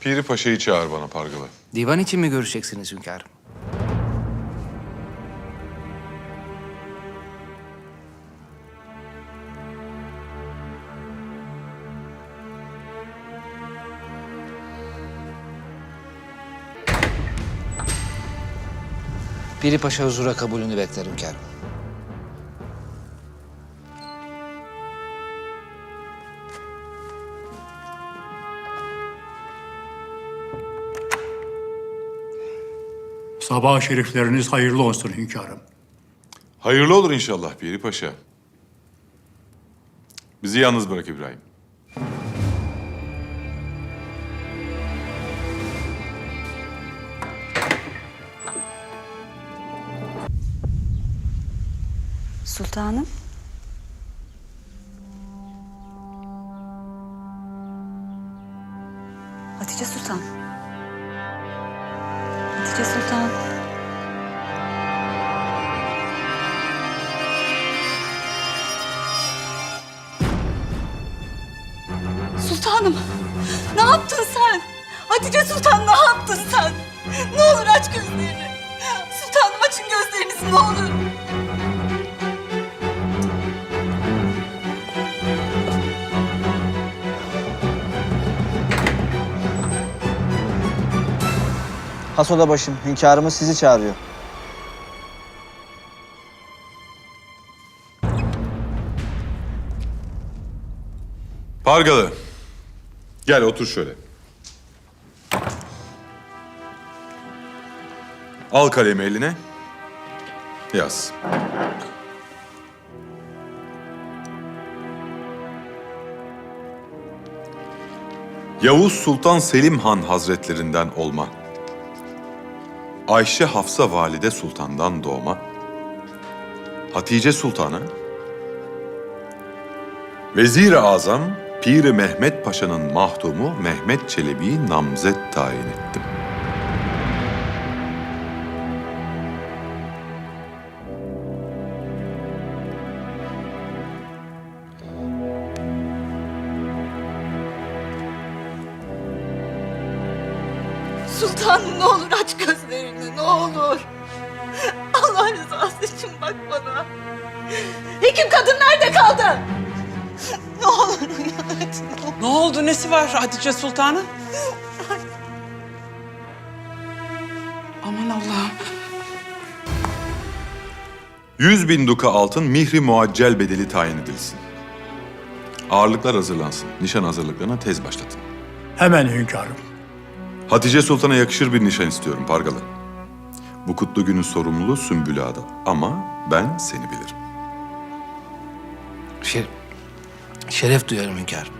Piri Paşa'yı çağır bana Pargalı. Divan için mi görüşeceksiniz hünkârım? Piri Paşa huzura kabulünü bekler hünkârım. Sabah şerifleriniz hayırlı olsun hünkârım. Hayırlı olur inşallah Piri Paşa. Bizi yalnız bırak İbrahim. Sultanım. Hatice Sultan. Hatice Sultan. Sultanım. Ne yaptın sen? Hatice Sultan ne yaptın sen? Ne olur aç gözlerini. Sultanım açın gözlerinizi ne olur. Hasoda başım, hünkârımız sizi çağırıyor. Pargalı. Gel otur şöyle. Al kalemi eline. Yaz. Yavuz Sultan Selim Han Hazretlerinden olma. Ayşe Hafsa Valide Sultan'dan doğma. Hatice Sultan'a Vezir-i Azam Pir-i Mehmet Paşa'nın mahdumu Mehmet Çelebi'yi namzet tayin ettim. Sultanım ne olur aç gözlerini ne olur. Allah rızası için bak bana. Hekim kadın nerede kaldı? Ne olur uyan ne olur. Ne oldu? Nesi var Hatice Sultan'ın? Aman Allah'ım. Yüz bin duka altın mihri muaccel bedeli tayin edilsin. Ağırlıklar hazırlansın. Nişan hazırlıklarına tez başlatın. Hemen hünkârım. Hatice Sultan'a yakışır bir nişan istiyorum Pargalı. Bu kutlu günün sorumluluğu Sümbül Ağa'da. Ama ben seni bilirim. Şer- şeref duyarım hünkârım.